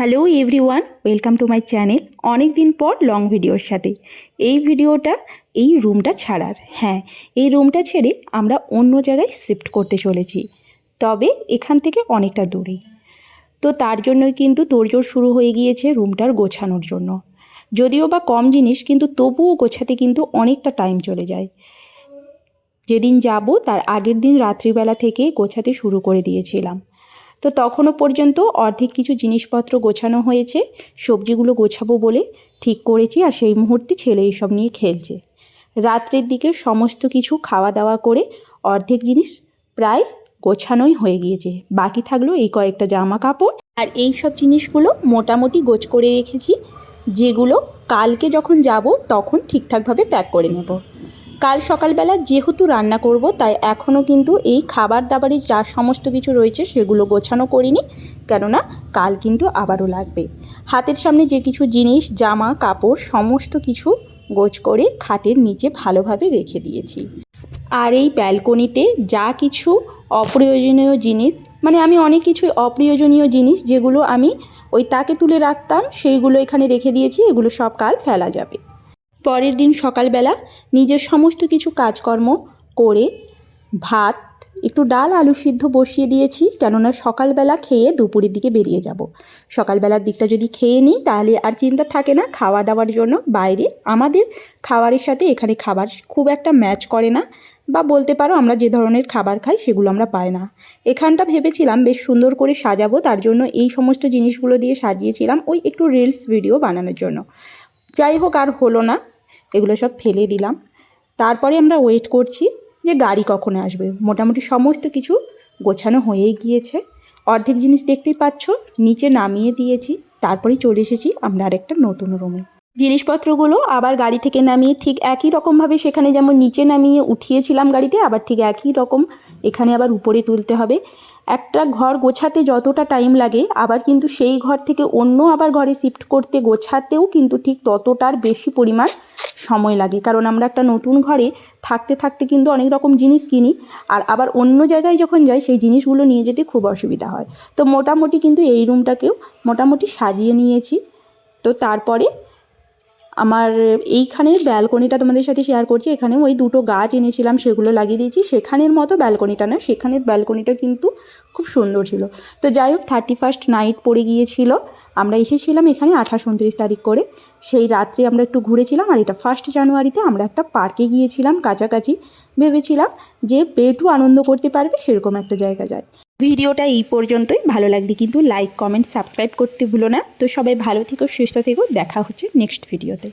Hello everyone welcome to my channel অনেক দিন পর লং ভিডিওর সাথে। এই ভিডিওটা এই রুমটা ছাড়ার। হ্যাঁ এই রুমটা ছেড়ে আমরা অন্য জায়গায় শিফট করতে চলেছি। তবে এখান থেকে অনেকটা দূরে। তো তার জন্যই কিন্তু তোড়জোড় শুরু হয়ে গিয়েছে রুমটার গোছানোর জন্য। যদিও বা কম জিনিস, কিন্তু তবুও গোছাতে কিন্তু অনেকটা টাইম চলে যায়। যেদিন যাব, তার আগের দিন রাত্রিবেলা থেকে গোছাতে শুরু করে দিয়েছিলাম। তো তখনও পর্যন্ত অর্ধেক কিছু জিনিসপত্র গোছানো হয়েছে, সবজিগুলো গোছাবো বলে ঠিক করেছি আর সেই মুহূর্তে ছেলে এইসব নিয়ে খেলছে। রাত্রের দিকে সমস্ত কিছু খাওয়া দাওয়া করে অর্ধেক জিনিস প্রায় গোছানোই হয়ে গিয়েছে। বাকি থাকল এই কয়েকটা জামা কাপড় আর এই সব জিনিসগুলো মোটামুটি গোছ করে রেখেছি, যেগুলো কালকে যখন যাব তখন ঠিকঠাকভাবে প্যাক করে নেব। কাল সকালবেলা যেহেতু রান্না করব, তাই এখনও কিন্তু এই খাবার দাবারের যা সমস্ত কিছু রয়েছে সেগুলো গোছানো করিনি। কেননা কাল কিন্তু আবারও লাগবে। হাতের সামনে যে কিছু জিনিস, জামা, কাপড়, সমস্ত কিছু গোছ করে খাটের নিচে ভালোভাবে রেখে দিয়েছি। আর এই ব্যালকনিতে যা কিছু অপ্রয়োজনীয় জিনিস মানে আমি অনেক কিছু অপ্রয়োজনীয় জিনিস যেগুলো আমি ওই তাকে তুলে রাখতাম, সেইগুলো এখানে রেখে দিয়েছি, এগুলো সব কাল ফেলা যাবে। পরের দিন সকালবেলা নিজের সমস্ত কিছু কাজকর্ম করে ভাত, একটু ডাল, আলু সিদ্ধ বসিয়ে দিয়েছি, কেননা সকালবেলা খেয়ে দুপুরের দিকে বেরিয়ে যাব। সকালবেলার দিকটা যদি খেয়ে নিই, তাহলে আর চিন্তা থাকে না খাওয়া দাওয়ার জন্য বাইরে। আমাদের খাবারের সাথে এখানে খাবার খুব একটা ম্যাচ করে না বা বলতে পারো আমরা যে ধরনের খাবার খাই সেগুলো আমরা পাই না। এখানটা ভেবেছিলাম বেশ সুন্দর করে সাজাবো, তার জন্য এই সমস্ত জিনিসগুলো দিয়ে সাজিয়েছিলাম ওই একটু রিলস ভিডিও বানানোর জন্য। যাই হোক আর হলো না। এগুলো সব ফেলে দিলাম। তারপরে আমরা ওয়েট করছি যে গাড়ি কখন আসবে। মোটামুটি সমস্ত কিছু গোছানো হয়েই গিয়েছে। অর্ধেক জিনিস দেখতেই পাচ্ছ, নিচে নামিয়ে দিয়েছি, তারপরেই চলে এসেছি আমরা আরেকটা নতুন রুমে জিনিসপত্রগুলো আবার গাড়ি থেকে নামিয়ে ঠিক একই রকমভাবে সেখানে যেমন নিচে নামিয়ে উঠিয়েছিলাম গাড়িতে, আবার ঠিক একই রকম এখানে আবার উপরে তুলতে হবে। একটা ঘর গোছাতে যতটা টাইম লাগে, আবার কিন্তু সেই ঘর থেকে অন্য আবার ঘরে শিফট করতে গোছাতেও কিন্তু ঠিক ততটার বেশি পরিমাণ সময় লাগে। কারণ আমরা একটা নতুন ঘরে থাকতে থাকতে কিন্তু অনেক রকম জিনিস কিনি, আর আবার অন্য জায়গায় যখন যাই সেই জিনিসগুলো নিয়ে যেতে খুব অসুবিধা হয়। তো মোটামুটি কিন্তু এই রুমটাকেও মোটামুটি সাজিয়ে নিয়েছি। তো তারপরে আমার এইখানের ব্যালকনিটা তোমাদের সাথে শেয়ার করছি। এখানে ওই দুটো গাছ এনেছিলাম, সেগুলো লাগিয়ে দিয়েছি। সেখানের মতো ব্যালকনিটা না, সেখানের ব্যালকনিটা কিন্তু খুব সুন্দর ছিল। তো যাই হোক থার্টি ফার্স্ট নাইট পড়ে গিয়েছিল। আমরা এসেছিলাম এখানে আঠাশ উনত্রিশ তারিখ করে। সেই রাত্রে আমরা একটু ঘুরেছিলাম, আর এটা ফার্স্ট জানুয়ারিতে আমরা একটা পার্কে গিয়েছিলাম, কাছাকাছি। ভেবেছিলাম যে পেটু আনন্দ করতে পারবে, সেরকম একটা জায়গা যায়। ভিডিওটা এই পর্যন্তই। ভালো লাগলে কিন্তু লাইক কমেন্ট সাবস্ক্রাইব করতে ভুলো না। তো সবাই ভালো থেকো, সুস্থ থেকো। দেখা হচ্ছে নেক্সট ভিডিওতে